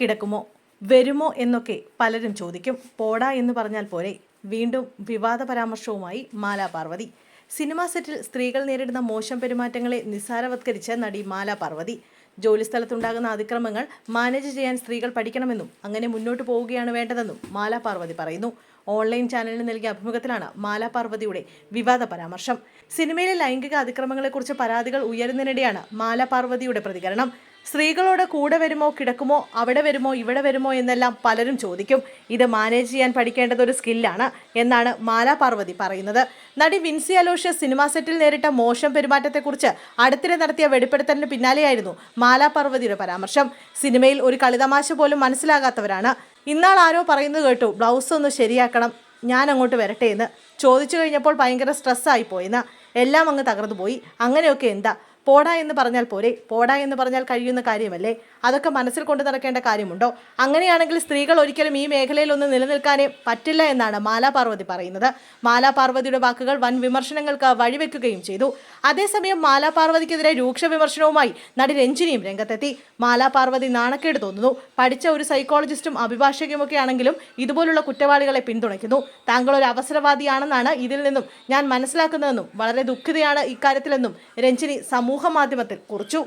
കിടക്കുമോ? വരുമോ എന്നൊക്കെ പലരും ചോദിക്കും. പോടാ എന്ന് പറഞ്ഞാൽ പോരെ. വീണ്ടും വിവാദ പരാമർശവുമായി മാല പാർവതി. സിനിമാ സെറ്റിൽ സ്ത്രീകൾ നേരിടുന്ന മോശം പെരുമാറ്റങ്ങളെ നിസ്സാരവത്കരിച്ച നടി മാലാ പാർവതി. ജോലിസ്ഥലത്തുണ്ടാകുന്ന അതിക്രമങ്ങൾ മാനേജ് ചെയ്യാൻ സ്ത്രീകൾ പഠിക്കണമെന്നും അങ്ങനെ മുന്നോട്ട് പോവുകയാണ് വേണ്ടതെന്നും മാലാ പാർവതി പറയുന്നു. ഓൺലൈൻ ചാനലിന് നൽകിയ അഭിമുഖത്തിലാണ് മാലാ പാർവതിയുടെ വിവാദ പരാമർശം. സിനിമയിലെ ലൈംഗിക അതിക്രമങ്ങളെക്കുറിച്ച് പരാതികൾ ഉയരുന്നതിനിടെയാണ് മാലാ പാർവതിയുടെ പ്രതികരണം. സ്ത്രീകളോട് കൂടെ വരുമോ കിടക്കുമോ അവിടെ വരുമോ ഇവിടെ വരുമോ എന്നെല്ലാം പലരും ചോദിക്കും. ഇത് മാനേജ് ചെയ്യാൻ പഠിക്കേണ്ടത് ഒരു സ്കില്ലാണ് എന്നാണ് മാലാ പാർവതി പറയുന്നത്. നടി വിൻസി അലോഷ്യ സിനിമാ സെറ്റിൽ നേരിട്ട മോശം പെരുമാറ്റത്തെക്കുറിച്ച് അടുത്തിടെ നടത്തിയ വെളിപ്പെടുത്തലിന് പിന്നാലെയായിരുന്നു മാലാ പാർവതിയുടെ പരാമർശം. സിനിമയിൽ ഒരു കളിതമാശ പോലും മനസ്സിലാകാത്തവരാണ്. ഇന്നാൾ ആരോ പറയുന്നത് കേട്ടു ബ്ലൗസ് ഒന്ന് ശരിയാക്കണം ഞാൻ അങ്ങോട്ട് വരട്ടെ എന്ന്. ചോദിച്ചു കഴിഞ്ഞപ്പോൾ ഭയങ്കര സ്ട്രെസ്സായി പോയെന്ന്. എല്ലാം അങ്ങ് തകർന്നു പോയി അങ്ങനെയൊക്കെ എന്താ? പോടാ എന്ന് പറഞ്ഞാൽ പോരെ പോടാ എന്ന് പറഞ്ഞാൽ കഴിയുന്ന കാര്യമല്ലേ? അതൊക്കെ മനസ്സിൽ കൊണ്ടു നടക്കേണ്ട കാര്യമുണ്ടോ? അങ്ങനെയാണെങ്കിൽ സ്ത്രീകൾ ഒരിക്കലും ഈ മേഖലയിൽ ഒന്ന് നിലനിൽക്കാനേ പറ്റില്ല എന്നാണ് മാലാ പാർവതി പറയുന്നത്. മാലാ പാർവതിയുടെ വാക്കുകൾ വൻ വിമർശനങ്ങൾക്ക് വഴിവെക്കുകയും ചെയ്തു. അതേസമയം മാലാ പാർവതിക്കെതിരെ രൂക്ഷ വിമർശനവുമായി നടി രഞ്ജിനിയും രംഗത്തെത്തി. മാലാ പാർവതി നാണക്കേട് തോന്നുന്നു. പഠിച്ച ഒരു സൈക്കോളജിസ്റ്റും അഭിഭാഷകയുമൊക്കെ ആണെങ്കിലും ഇതുപോലുള്ള കുറ്റവാളികളെ പിന്തുണയ്ക്കുന്നു. താങ്കൾ ഒരു അവസരവാദിയാണെന്നാണ് ഇതിൽ നിന്നും ഞാൻ മനസ്സിലാക്കുന്നതെന്നും വളരെ ദുഃഖിതയാണ് ഇക്കാര്യത്തിലെന്നും രഞ്ജിനി സമൂഹ മാധ്യമത്തിൽ കുറിച്ചു.